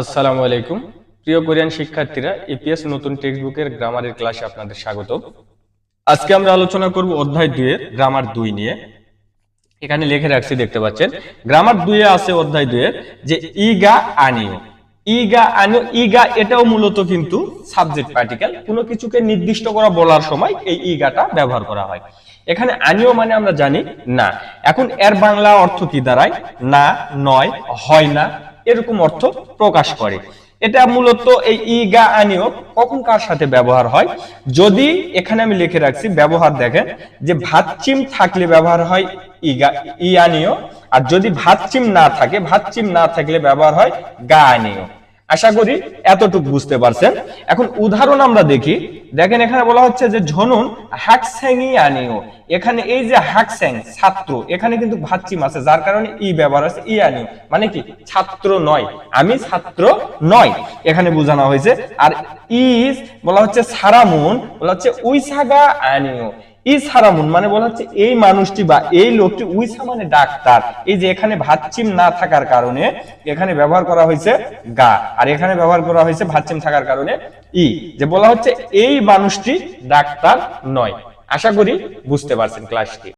আসসালামু আলাইকুম। প্রিয় কোরিয়ান শিক্ষার্থীরা, এপিএস নতুন টেক্সট বুকের গ্রামারের ক্লাসে আপনাদের স্বাগত। আজকে আমরা আলোচনা করব অধ্যায় দুইয়ের গ্রামার দুই নিয়ে। এখানে লিখে রাখছি, দেখতে পাচ্ছেন, গ্রামার দুইয়ে আছে অধ্যায় দুইয়ের যে ইগা আনিও। ইগা আনিও, ইগা এটাও মূলত কিন্তু সাবজেক্ট পার্টিকেল। কোনো কিছুকে নির্দিষ্ট করা বলার সময় এই ইগাটা ব্যবহার করা হয়। এখানে আনিও মানে আমরা জানি না। এখন এর বাংলা অর্থ কি দাঁড়ায়? না, নয়, হয় না এরকম অর্থ প্রকাশ করে। এটা মূলত এই ইগা আনিও কখন কার সাথে ব্যবহার হয়? যদি এখানে আমি লিখে রাখছি, ব্যবহার দেখেন, যে ভাতচিম থাকলে ব্যবহার হয় ইগা ই আনিও আর যদি ভাতচিম না থাকে ভাতচিম না থাকলে ব্যবহার হয় গা আনিও আশা করি এতটুকু বুঝতে পারছেন। এখন উদাহরণ আমরা দেখি। দেখেন এখানে বলা হচ্ছে যে ঝনুন হ্যাকস্যাংই আনিও এখানে এই যে হ্যাকস্যাং ছাত্র, এখানে কিন্তু ভাতচিম আছে, যার কারণে ই ব্যবহার আছে ই আনিও মানে কি? ছাত্র নয়। আমি ছাত্র নয়, এখানে বোঝানো হয়েছে। আর ইজ বলা হচ্ছে সারামুন, বলা হচ্ছে উইসাগা আনিও। ই সারামুন মানে বলা হচ্ছে এই মানুষটি বা এই লোকটি উইসা মানে ডাক্তার। এই যে এখানে ভাতচিম না থাকার কারণে এখানে ব্যবহার করা হয়েছে গা, আর এখানে ব্যবহার করা হয়েছে ভাতচিম থাকার কারণে ই, যে বলা হচ্ছে এই মানুষটি ডাক্তার নয়। আশা করি বুঝতে পারছেন ক্লাসটি